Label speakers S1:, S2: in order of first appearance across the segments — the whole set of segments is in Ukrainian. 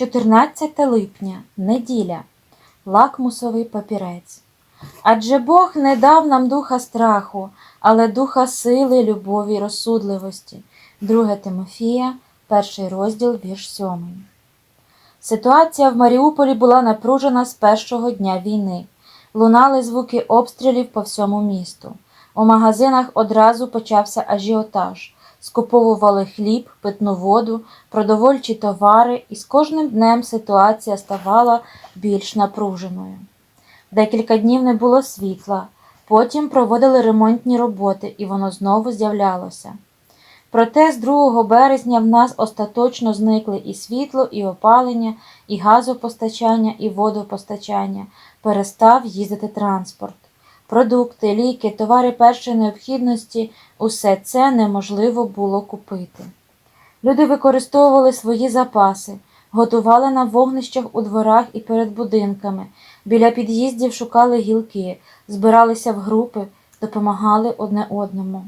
S1: 14 липня, неділя, лакмусовий папірець. Адже Бог не дав нам духа страху, але духа сили, любові й розсудливості. 2 Тимофія, перший розділ, вірш 7. Ситуація в Маріуполі була напружена з першого дня війни. Лунали звуки обстрілів по всьому місту. У магазинах одразу почався ажіотаж. Скуповували хліб, питну воду, продовольчі товари, і з кожним днем ситуація ставала більш напруженою. Декілька днів не було світла, потім проводили ремонтні роботи, і воно знову з'являлося. Проте з 2 березня в нас остаточно зникли і світло, і опалення, і газопостачання, і водопостачання, перестав їздити транспорт. Продукти, ліки, товари першої необхідності усе це неможливо було купити. Люди використовували свої запаси, готували на вогнищах у дворах і перед будинками, біля під'їздів шукали гілки, збиралися в групи, допомагали одне одному.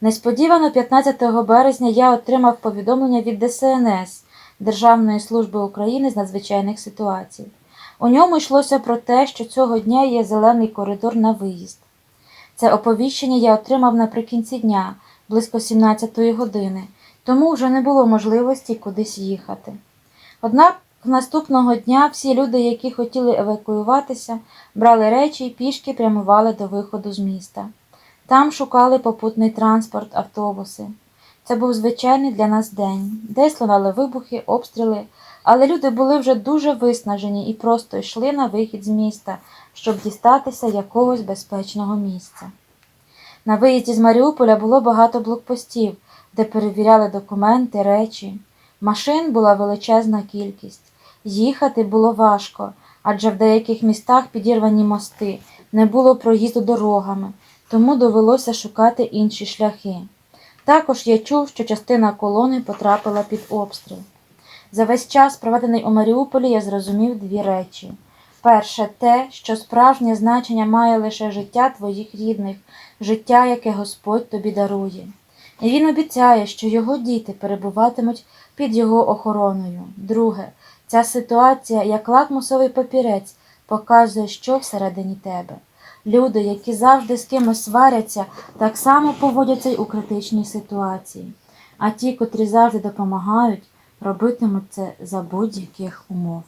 S1: Несподівано 15 березня я отримав повідомлення від ДСНС Державної служби України з надзвичайних ситуацій. У ньому йшлося про те, що цього дня є зелений коридор на виїзд. Це оповіщення я отримав наприкінці дня, близько 17 години, тому вже не було можливості кудись їхати. Однак наступного дня всі люди, які хотіли евакуюватися, брали речі і пішки прямували до виходу з міста. Там шукали попутний транспорт, автобуси. Це був звичайний для нас день. Десь лунали вибухи, обстріли, але люди були вже дуже виснажені і просто йшли на вихід з міста, щоб дістатися якогось безпечного місця. На виїзді з Маріуполя було багато блокпостів, де перевіряли документи, речі. Машин була величезна кількість. Їхати було важко, адже в деяких містах підірвані мости, не було проїзду дорогами, тому довелося шукати інші шляхи. Також я чув, що частина колони потрапила під обстріл. За весь час, проведений у Маріуполі, я зрозумів дві речі. Перше, те, що справжнє значення має лише життя твоїх рідних, життя, яке Господь тобі дарує. І він обіцяє, що його діти перебуватимуть під його охороною. Друге, ця ситуація, як лакмусовий папірець, показує, що всередині тебе. Люди, які завжди з кимось сваряться, так само поводяться й у критичній ситуації. А ті, котрі завжди допомагають, робитимуть це за будь-яких умов.